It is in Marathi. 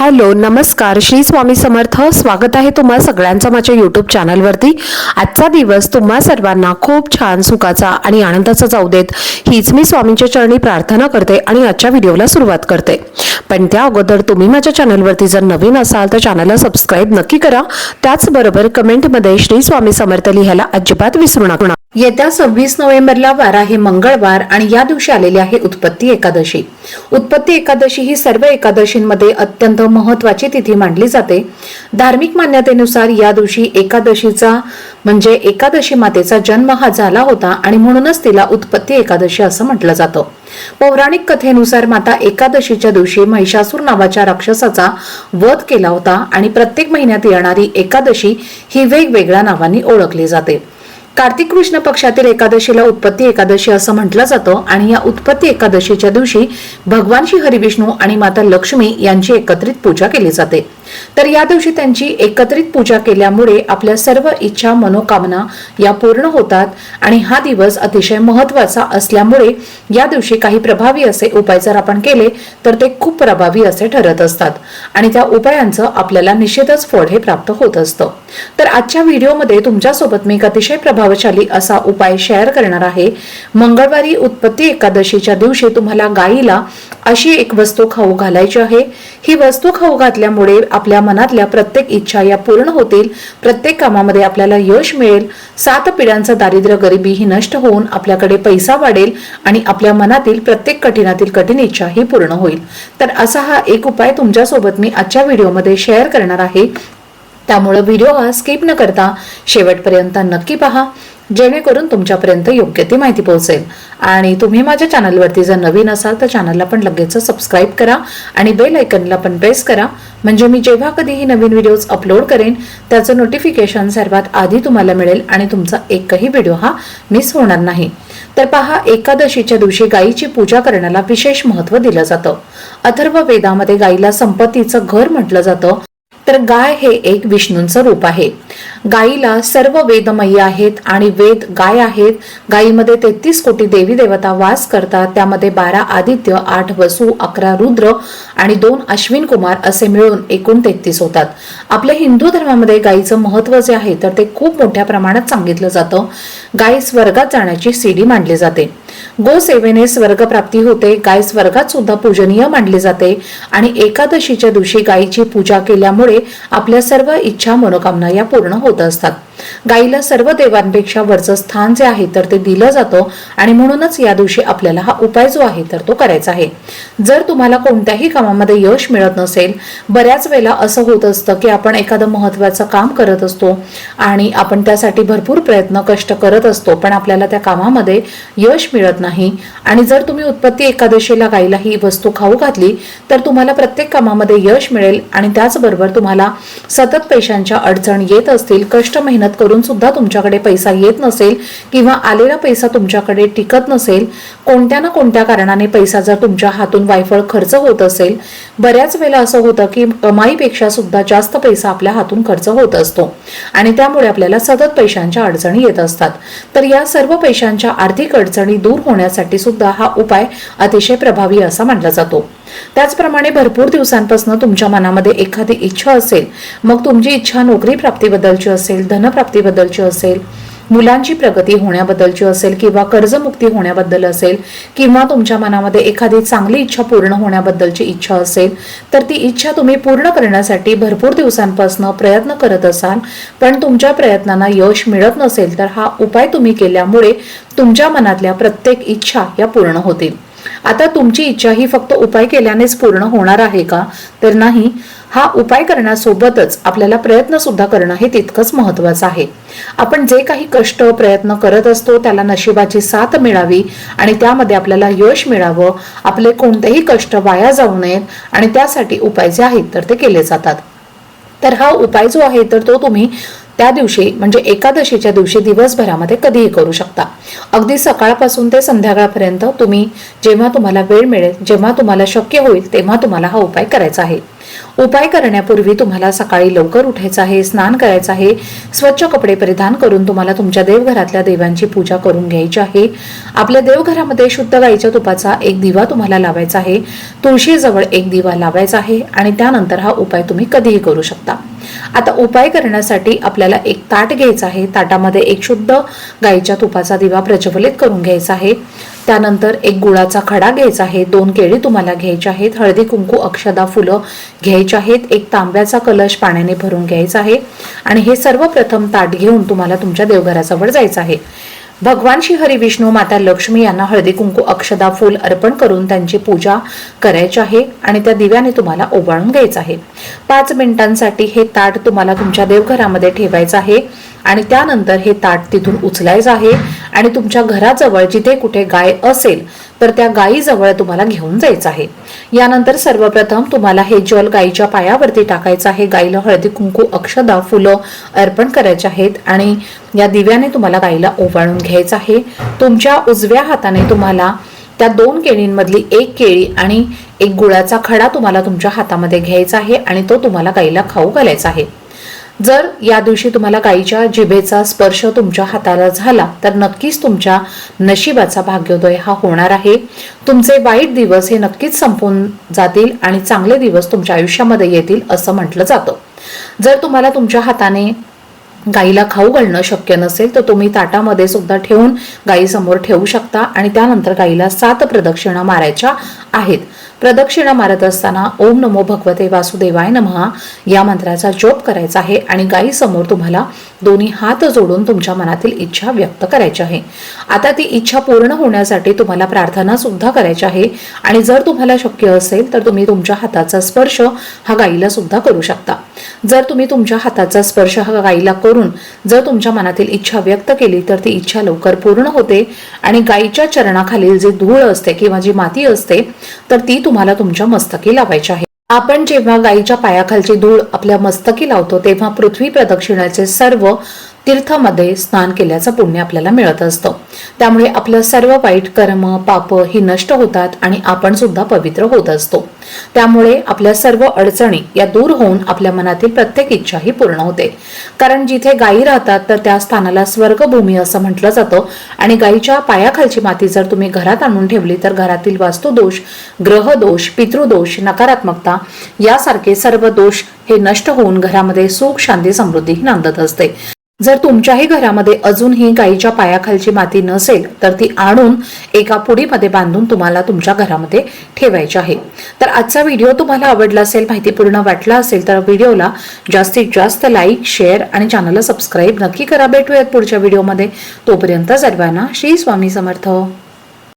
हॅलो नमस्कार. श्री स्वामी समर्थ. स्वागत आहे तुम्हा सगळ्यांचं माझ्या यूट्यूब चॅनलवरती आजचा दिवस तुम्हा सर्वांना खूप छान सुखाचा आणि आनंदाचा जाऊ देत. हीच मी स्वामींच्या चरणी प्रार्थना करते आणि आजच्या व्हिडिओला सुरुवात करते. पण त्या अगोदर तुम्ही माझ्या चॅनलवरती जर नवीन असाल तर चॅनलला सबस्क्राईब नक्की करा. त्याचबरोबर कमेंटमध्ये श्री स्वामी समर्थ लिहायला अजिबात विसरू नका. येत्या सव्वीस नोव्हेंबरला वार आहे मंगळवार आणि या दिवशी आलेली आहे उत्पत्ती एकादशी. उत्पत्ती एकादशी ही सर्व एकादशींमध्ये अत्यंत महत्वाची तिथी मानली जाते. धार्मिक मान्यतेनुसार या दिवशी एकादशीचा म्हणजे एकादशी मातेचा जन्म हा झाला होता आणि म्हणूनच तिला उत्पत्ती एकादशी असं म्हटलं जातं. पौराणिक कथेनुसार माता एकादशीच्या दिवशी महिषासूर नावाच्या राक्षसाचा वध केला होता आणि प्रत्येक महिन्यात येणारी एकादशी ही वेगवेगळ्या नावांनी ओळखली जाते. कार्तिक कृष्ण पक्षातील एकादशीला उत्पत्ती एकादशी असं म्हटलं जातं आणि या उत्पत्ती एकादशीच्या दिवशी भगवान श्री हरिविष्णू आणि माता लक्ष्मी यांची एकत्रित पूजा केली जाते. तर या दिवशी त्यांची एकत्रित पूजा केल्यामुळे आपल्या सर्व इच्छा मनोकामना या पूर्ण होतात आणि हा दिवस अतिशय महत्त्वाचा असल्यामुळे या दिवशी काही प्रभावी असे उपाय जर आपण केले तर ते खूप प्रभावी असे ठरत असतात. आणि त्या उपायांचं आपल्याला निश्चितच फळ हे प्राप्त होत असतं. तर आजच्या व्हिडिओमध्ये तुमच्यासोबत मी एक अतिशय प्रभावशाली असा उपाय शेअर करणार आहे. मंगळवारी उत्पत्ती एकादशीच्या दिवशी तुम्हाला गाईला अशी एक वस्तू खाऊ घालायची आहे. ही वस्तू खाऊ घातल्यामुळे आपल्या मनातल्या प्रत्येक इच्छा या पूर्ण होतील प्रत्येक कामामध्ये आपल्याला यश मिळेल. सात पिढ्यांचं दारिद्र्य गरिबी ही नष्ट होऊन आपल्याकडे पैसा वाढेल आणि आपल्या मनातील प्रत्येक कठीणातील कठीण इच्छा ही पूर्ण होईल. तर असा हा एक उपाय तुमच्यासोबत मी आजच्या व्हिडिओमध्ये शेअर करणार आहे. त्यामुळे व्हिडिओ हा स्किप न करता शेवटपर्यंत नक्की पहा. जेणेकरून तुमच्यापर्यंत योग्य ती माहिती पोहोचेल. आणि तुम्ही माझ्या चॅनलवरती जर नवीन असाल तर चॅनलला पण लगेच सबस्क्राईब करा आणि बेल आयकनला पण प्रेस करा. म्हणजे मी जेव्हा कधीही नवीन व्हिडिओज अपलोड करेन त्याचं नोटिफिकेशन सर्वात आधी तुम्हाला मिळेल आणि तुमचा एकही व्हिडिओ हा मिस होणार नाही. तर पहा एकादशीच्या दिवशी गायीची पूजा करण्याला विशेष महत्त्व दिलं जातं. अथर्व वेदामध्ये गायीला संपत्तीचं घर म्हटलं जातं. तर गाय हे एक विष्णूंचं रूप आहे. गायीला सर्व वेदमयी आहेत आणि वेद गाय आहेत. गायीमध्ये तेहतीस कोटी देवी देवता वास करतात. त्यामध्ये बारा आदित्य आठ वसू अकरा रुद्र आणि दोन अश्विन कुमार असे मिळून एकूण तेहतीस होतात. आपल्या हिंदू धर्मामध्ये गायीचं महत्त्व जे आहे तर ते खूप मोठ्या प्रमाणात सांगितलं जातं. गाय स्वर्गात जाण्याची सीडी मांडली जाते. गोसेवेने स्वर्गप्राप्ती होते. गाय स्वर्गात सुद्धा पूजनीय मानली जाते. आणि एकादशीच्या दिवशी गायीची पूजा केल्यामुळे आपल्या सर्व इच्छा मनोकामना या पूर्ण होत असतात. गायीला सर्व देवांपेक्षा वरचं स्थान जे आहे तर ते दिलं जातं आणि म्हणूनच या दिवशी आपल्याला हा उपाय जो आहे तर तो करायचा आहे. जर तुम्हाला कोणत्याही कामामध्ये यश मिळत नसेल बऱ्याच वेळेला असं होत असतं की आपण एखादं महत्वाचं काम करत असतो आणि आपण त्यासाठी भरपूर प्रयत्न कष्ट करत असतो पण आपल्याला त्या कामामध्ये यश मिळत नाही आणि जर तुम्ही उत्पत्ती एकादशीला गायीला ही वस्तू खाऊ घातली तर तुम्हाला प्रत्येक कामामध्ये यश मिळेल आणि त्याचबरोबर तुम्हाला सतत पैशांच्या अडचण येत असतील कष्ट मेहनत करून सुद्धा तुमच्याकडे पैसा येत नसेल किंवा आलेला पैसा तुमच्याकडे टिकत नसेल कोणत्या ना कोणत्या कारणाने पैसा जर तुमच्या हातून वायफळ खर्च होत असेल बऱ्याच वेळेला असं होतं की कमाईपेक्षा सुद्धा जास्त पैसा आपल्या हातून खर्च होत असतो आणि त्यामुळे आपल्याला सतत पैशांच्या अडचणी येत असतात. तर या सर्व पैशांच्या आर्थिक अडचणी दूर होण्यासाठी सुद्धा हा उपाय अतिशय प्रभावी असा मानला जातो. त्याचप्रमाणे भरपूर दिवसांपासून तुमच्या मनामध्ये एखादी इच्छा असेल मग तुमची इच्छा नोकरी प्राप्तीबद्दलची असेल धनप्राप्तीबद्दलची असेल मुलांची प्रगती होण्याबद्दलची असेल किंवा कर्जमुक्ती होण्याबद्दल असेल किंवा तुमच्या मनामध्ये एखादी चांगली इच्छा पूर्ण होण्याबद्दलची इच्छा असेल तर ती इच्छा तुम्ही पूर्ण करण्यासाठी भरपूर दिवसांपासून प्रयत्न करत असाल. पण तुमच्या प्रयत्नांना यश मिळत नसेल तर हा उपाय तुम्ही केल्यामुळे तुमच्या मनातल्या प्रत्येक इच्छा या पूर्ण होतील. आता तुमची इच्छा ही फक्त उपाय केल्यानेच पूर्ण होणार आहे का? तर नाही हा उपाय करण्यासोबतच आपल्याला प्रयत्न सुद्धा करणं हे तितकंच महत्वाचं आहे. आपण जे काही कष्ट प्रयत्न करत असतो त्याला नशिबाची साथ मिळावी आणि त्यामध्ये आपल्याला यश मिळावं आपले कोणतेही कष्ट वाया जाऊ नयेत आणि त्यासाठी उपाय जे आहेत तर ते केले जातात. तर हा उपाय जो आहे तर तो तुम्ही त्या दिवशी म्हणजे एकादशीच्या दिवशी दिवसभरामध्ये कधीही करू शकता. अगदी सकाळपासून ते संध्याकाळपर्यंत तुम्ही जेव्हा तुम्हाला वेळ मिळेल जेव्हा तुम्हाला शक्य होईल तेव्हा तुम्हाला हा उपाय करायचा आहे. उपाय करण्यापूर्वी तुम्हाला सकाळी लवकर उठायचं आहे स्नान करायचं आहे स्वच्छ कपडे परिधान करून तुम्हाला तुमच्या देवघरातल्या देवांची पूजा करून घ्यायची आहे. आपल्या देवघरामध्ये शुद्ध गाईच्या तुपाचा एक दिवा तुम्हाला लावायचा आहे. तुळशीजवळ एक दिवा लावायचा आहे आणि त्यानंतर हा उपाय तुम्ही कधीही करू शकता. आता उपाय करण्यासाठी आपल्याला एक ताट घ्यायचं आहे. ताटामध्ये एक शुद्ध गाईच्या तुपाचा दिवा प्रज्वलित करून घ्यायचा आहे. त्यानंतर एक गुळाचा खडा घ्यायचा आहे. दोन केळी तुम्हाला घ्यायच्या आहेत. हळदी कुंकू अक्षदा फुलं घ्यायची आहेत. एक तांब्याचा कलश पाण्याने भरून घ्यायचा आहे. आणि हे सर्वप्रथम ताट घेऊन तुम्हाला तुमच्या देवघराजवळ जायचं आहे. भगवान श्री हरी विष्णू माता लक्ष्मी यांना हळदी कुंकू अक्षदा फूल अर्पण करून त्यांची पूजा करायची आहे आणि त्या दिव्याने तुम्हाला ओवाळून घ्यायचं आहे. पाच मिनिटांसाठी हे ताट तुम्हाला तुमच्या देवघरामध्ये ठेवायचं आहे आणि त्यानंतर हे ताट तिथून उचलायचं आहे आणि तुमच्या घराजवळ जिथे कुठे गाय असेल तर त्या गायीजवळ तुम्हाला घेऊन जायचं आहे. यानंतर सर्वप्रथम तुम्हाला हे जल गायीच्या पायावरती टाकायचं आहे. गाईला हळदी कुंकू अक्षदा फुलं अर्पण करायचे आहेत आणि या दिव्याने तुम्हाला गाईला ओवाळून घ्यायचं आहे. तुमच्या उजव्या हाताने तुम्हाला त्या दोन केळींमधली एक केळी आणि एक गुळाचा खडा तुम्हाला तुमच्या हातामध्ये घ्यायचा आहे आणि तो तुम्हाला गाईला खाऊ घालायचा आहे. जर या दिवशी तुम्हाला गाईच्या जिभेचा स्पर्श तुमच्या हाताला झाला तर नक्कीच तुमच्या नशिबाचा भाग्योदय हा होणार आहे. तुमचे वाईट दिवस हे नक्कीच संपून जातील आणि चांगले दिवस तुमच्या आयुष्यामध्ये येतील असं म्हटलं जातं. जर तुम्हाला तुमच्या हाताने गाईला खाऊ घालणं शक्य नसेल तर तुम्ही ताटामध्ये सुद्धा ठेवून गाईसमोर ठेवू शकता आणि त्यानंतर गाईला सात प्रदक्षिणा मारायच्या आहेत. प्रदक्षिणा मारत असताना ओम नमो भगवते वासुदेवाय नमः या मंत्राचा जोप करायचा आहे आणि गायीसमोर तुम्हाला दोन्ही हात जोडून तुमच्या मनातील इच्छा व्यक्त करायची आहे. आता ती इच्छा पूर्ण होण्यासाठी तुम्हाला प्रार्थना सुद्धा करायची आहे आणि जर तुम्हाला शक्य असेल तर तुम्ही तुमच्या हाताचा स्पर्श हा गाईला सुद्धा करू शकता. जर तुम्ही तुमच्या हाताचा स्पर्श हा गाईला करून जर तुमच्या मनातील इच्छा व्यक्त केली तर ती इच्छा लवकर पूर्ण होते आणि गाईच्या चरणाखालील जे धूळ असते किंवा जी माती असते तर ती तुम्हाला तुमच्या मस्तकी लावायच्या आहे. आपण जेव्हा गाईच्या पायाखालची धूळ आपल्या मस्तकी लावतो तेव्हा पृथ्वी प्रदक्षिणाचे सर्व तीर्थामध्ये स्नान केल्याचं पुण्य आपल्याला मिळत असतं. त्यामुळे आपलं सर्व वाईट कर्म पाप ही नष्ट होतात आणि आपण सुद्धा पवित्र होत असतो. त्यामुळे आपल्या सर्व अडचणी या दूर होऊन आपल्या मनातील प्रत्येक इच्छा ही पूर्ण होते. कारण जिथे गायी राहतात तर त्या स्थानाला स्वर्गभूमी असं म्हटलं जातं. आणि गायीच्या पायाखालची माती जर तुम्ही घरात आणून ठेवली तर घरातील वास्तुदोष ग्रहदोष पितृदोष नकारात्मकता यासारखे सर्व दोष हे नष्ट होऊन घरामध्ये सुख शांती समृद्धी ही नांदत असते. जर तुमच्याही घरामध्ये अजूनही गाईच्या पायाखालची माती नसेल तर ती आणून एका पुडीमध्ये बांधून तुम्हाला तुमच्या घरामध्ये ठेवायची आहे. तर आजचा व्हिडिओ तुम्हाला आवडला असेल माहितीपूर्ण वाटला असेल तर व्हिडिओला जास्तीत जास्त लाईक शेअर आणि चॅनलला सबस्क्राईब नक्की करा. भेटूयात पुढच्या व्हिडिओमध्ये. तोपर्यंत सर्वांना श्री स्वामी समर्थ.